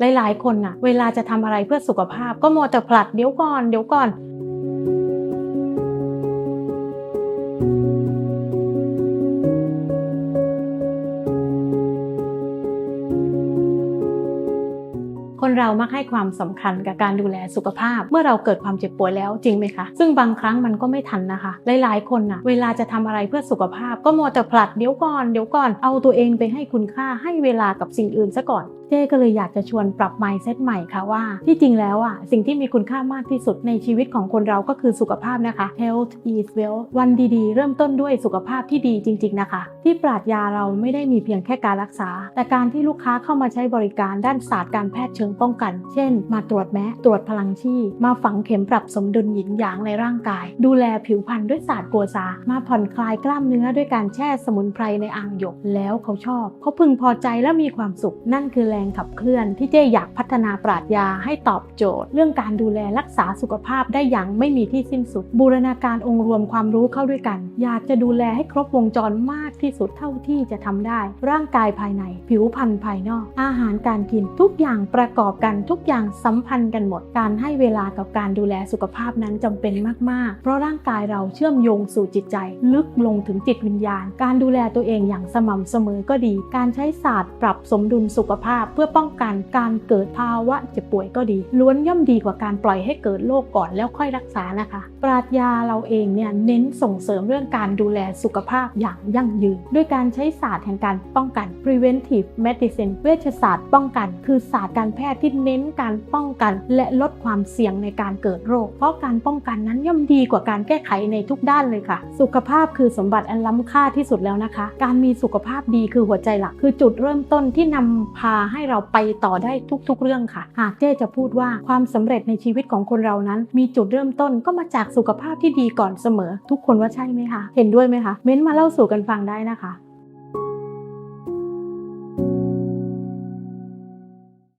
หลายๆ คนน่ะ เวลาจะทำอะไรเพื่อสุขภาพ ก็มัวแต่ผลัดเดี๋ยวก่อนเดี๋ยวก่อนคนเรามักให้ความสำคัญกับการดูแลสุขภาพ เมื่อเราเกิดความเจ็บป่วยแล้วจริงไหมคะ ซึ่งบางครั้งมันก็ไม่ทันนะคะ หลายๆ คนน่ะเวลาจะทำอะไรเพื่อสุขภาพ ก็มัวแต่ผลัดเดี๋ยวก่อนเดี๋ยวก่อนเอาตัวเองไปให้คุณค่าให้เวลากับสิ่งอื่นซะก่อน เจ้ก็เลยอยากจะชวนปรับ mindset ใหม่ค่ะว่า ที่จริงแล้วอะสิ่งที่มีคุณค่ามากที่สุดในชีวิตของคนเราก็คือสุขภาพนะคะ health is wealth วันดีๆ เริ่มต้นด้วยสุขภาพที่ดีจริง ๆนะคะ ที่ปราดยาเราไม่ได้มีเพียงแค่การรักษา แต่การที่ลูกค้าเข้ามาใช้บริการด้านศาสตร์การแพทย์เชิงป้องกัน เช่น มาตรวจแมะตรวจพลังชีพมาฝังเข็มปรับสมดุลหยินหยางในร่างกาย ดูแลผิวพรรณด้วยศาสตร์กัวซามาผ่อนคลายกล้ามเนื้อด้วยการแช่สมุนไพรในอ่างหยกแล้วเขาชอบ เขาพึงพอใจและมีความสุขนั่นคือแลรงขับเคลื่อนที่เจ๊อยากพัฒนาปราดยาให้ตอบโจทย์ เรื่องการดูแลรักษาสุขภาพได้อย่างไม่มีที่สิ้นสุด บูรณาการองค์รวมความรู้เข้าด้วยกัน อยากจะดูแลให้ครบวงจรมากที่สุดเท่าที่จะทำได้ ร่างกายภายใน ผิวพรรณภายนอก อาหารการกินทุกอย่างประกอบกันทุกอย่างสัมพันธ์กันหมด การให้เวลากับการดูแลสุขภาพนั้นจำเป็นมาก ๆ เพราะร่างกายเราเชื่อมโยงสู่จิตใจ ลึกลงถึงจิตวิญญาณ การดูแลตัวเองอย่างสม่ำเสมอก็ดี การใช้ศาสตร์ปรับสมดุลสุขภาพเพื่อป้องกันการเกิดภาวะเจ็บป่วยก็ดี ล้วนย่อมดีกว่าการปล่อยให้เกิดโรคก่อนแล้วค่อยรักษานะคะ ปราชญาเราเองเนี่ยเน้นส่งเสริมเรื่องการดูแลสุขภาพอย่างยั่งยืน ด้วยการใช้ศาสตร์แห่งการป้องกัน preventive medicine เวชศาสตร์ป้องกัน คือศาสตร์การแพทย์ที่เน้นการป้องกัน และลดความเสี่ยงในการเกิดโรค เพราะการป้องกันนั้นย่อมดีกว่าการแก้ไขในทุกด้านเลยค่ะ สุขภาพคือสมบัติอันล้ำค่าที่สุดแล้วนะคะ การมีสุขภาพดีคือหัวใจหลัก คือจุดเริ่มต้นที่นำพาให้เราไปต่อได้ทุกๆเรื่องค่ะ หากเจ๊จะพูดว่าความสำเร็จในชีวิตของคนเรานั้น มีจุดเริ่มต้นก็มาจากสุขภาพที่ดีก่อนเสมอ ทุกคนว่าใช่ไหมคะ เห็นด้วยไหมคะ เม้นต์มาเล่าสู่กันฟังได้นะคะ